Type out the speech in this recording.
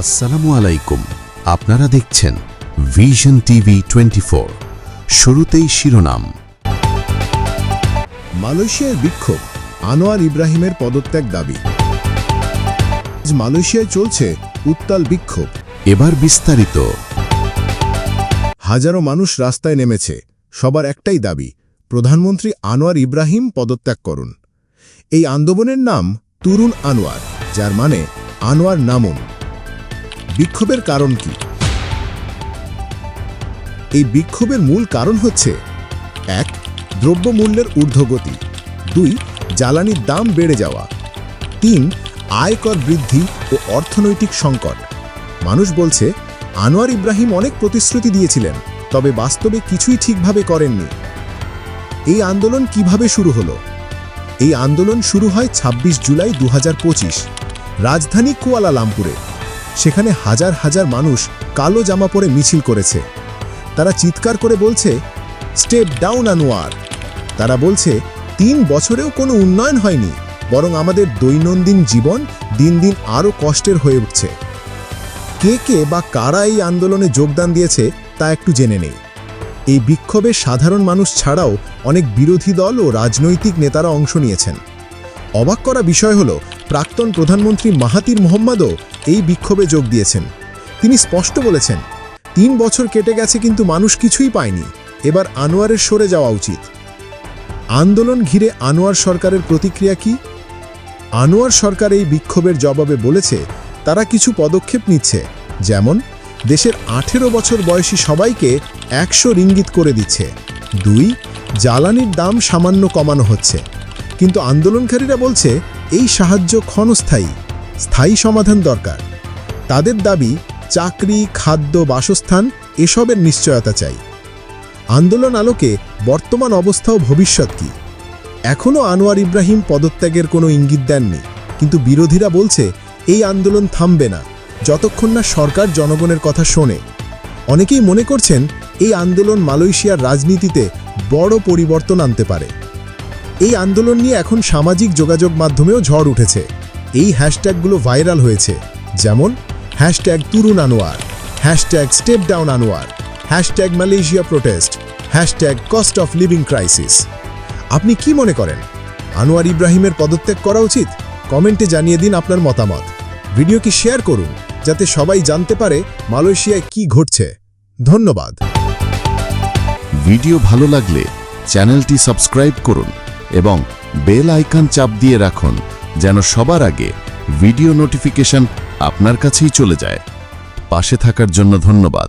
আসসালামু আলাইকুম। আপনারা দেখছেন ভিশন টিভি টোয়েন্টি শুরুতেই শিরোনাম। মালয়েশিয়ার বিক্ষোভ আনোয়ার ইব্রাহিমের পদত্যাগ দাবি। মালয়েশিয়ায় চলছে উত্তাল বিক্ষোভ। এবার বিস্তারিত। হাজারো মানুষ রাস্তায় নেমেছে সবার একটাই দাবি প্রধানমন্ত্রী আনোয়ার ইব্রাহিম পদত্যাগ করুন। এই আন্দোলনের নাম তুরুন আনোয়ার যার মানে আনোয়ার নামুন। বিক্ষোভের কারণ কি? এই বিক্ষোভের মূল কারণ হচ্ছে, এক, দ্রব্যমূল্যের ঊর্ধ্বগতি, দুই, জ্বালানির দাম বেড়ে যাওয়া, তিন, আয়কর বৃদ্ধি ও অর্থনৈতিক সংকট। মানুষ বলছে, আনোয়ার ইব্রাহিম অনেক প্রতিশ্রুতি দিয়েছিলেন, তবে বাস্তবে কিছুই ঠিকভাবে করেননি। এই আন্দোলন কীভাবে শুরু হলো? এই আন্দোলন শুরু হয় ২৬ জুলাই দু হাজার পঁচিশ, রাজধানী কুয়ালালামপুরে। সেখানে হাজার হাজার মানুষ কালো জামা পরে মিছিল করেছে। তারা চিৎকার করে বলছে স্টেপ ডাউন আনোয়ার। তারা বলছে, তিন বছরেও কোনো উন্নয়ন হয়নি, বরং আমাদের দৈনন্দিন জীবন দিন দিন আরও কষ্টের হয়ে উঠছে। কে কে বা কারা এই আন্দোলনে যোগদান দিয়েছে, তা একটু জেনে নেই। এই বিক্ষোভে সাধারণ মানুষ ছাড়াও অনেক বিরোধী দল ও রাজনৈতিক নেতারা অংশ নিয়েছেন। অবাক করা বিষয় হল প্রাক্তন প্রধানমন্ত্রী মাহাতির মোহাম্মদও এই বিক্ষোভে যোগ দিয়েছেন। তিনি স্পষ্ট বলেছেন, তিন বছর কেটে গেছে কিন্তু মানুষ কিছুই পায়নি। এবার আনোয়ারের সরে যাওয়া উচিত। আন্দোলন ঘিরে আনোয়ার সরকারের প্রতিক্রিয়া কি? আনোয়ার সরকার এই বিক্ষোভের জবাবে বলেছে, তারা কিছু পদক্ষেপ নিচ্ছে। যেমন, দেশের আঠেরো বছর বয়সী সবাইকে একশো রিঙ্গিত করে দিচ্ছে। দুই, জ্বালানির দাম সামান্য কমানো হচ্ছে। কিন্তু আন্দোলনকারীরা বলছে এই সাহায্য ক্ষণস্থায়ী, স্থায়ী সমাধান দরকার। তাদের দাবি, চাকরি, খাদ্য, বাসস্থান এসবের নিশ্চয়তা চাই। আন্দোলন আলোকে বর্তমান অবস্থা ও ভবিষ্যৎ কি? এখনও আনোয়ার ইব্রাহিম পদত্যাগের কোনো ইঙ্গিত দেননি, কিন্তু বিরোধীরা বলছে, এই আন্দোলন থামবে না, যতক্ষণ না সরকার জনগণের কথা শোনে। অনেকেই মনে করছেন, এই আন্দোলন মালয়েশিয়ার রাজনীতিতে বড় পরিবর্তন আনতে পারে। এই আন্দোলন নিয়ে এখন সামাজিক যোগাযোগ মাধ্যমেও ঝড় উঠেছে। এই হ্যাশট্যাগুলো ভাইরাল হয়েছে। যেমন, hashtag তুরুন Anwar, hashtag step down Anwar, hashtag Malaysia protest, hashtag cost of living crisis. আপনি কি মনে করেন? আনোয়ার ইব্রাহিমের পদত্যাগ করা উচিত? কমেন্টে জানিয়ে দিন আপনার মতামত। ভিডিওটি শেয়ার করুন, যাতে সবাই জানতে পারে মালয়েশিয়ায় কি ঘটছে। ধন্যবাদ। ভিডিও ভালো লাগলে চ্যানেলটি সাবস্ক্রাইব করুন। এবং বেল আইকন চাপ দিয়ে রাখুন, যেন সবার আগে ভিডিও নোটিফিকেশন আপনার কাছেই চলে যায়। পাশে থাকার জন্য ধন্যবাদ।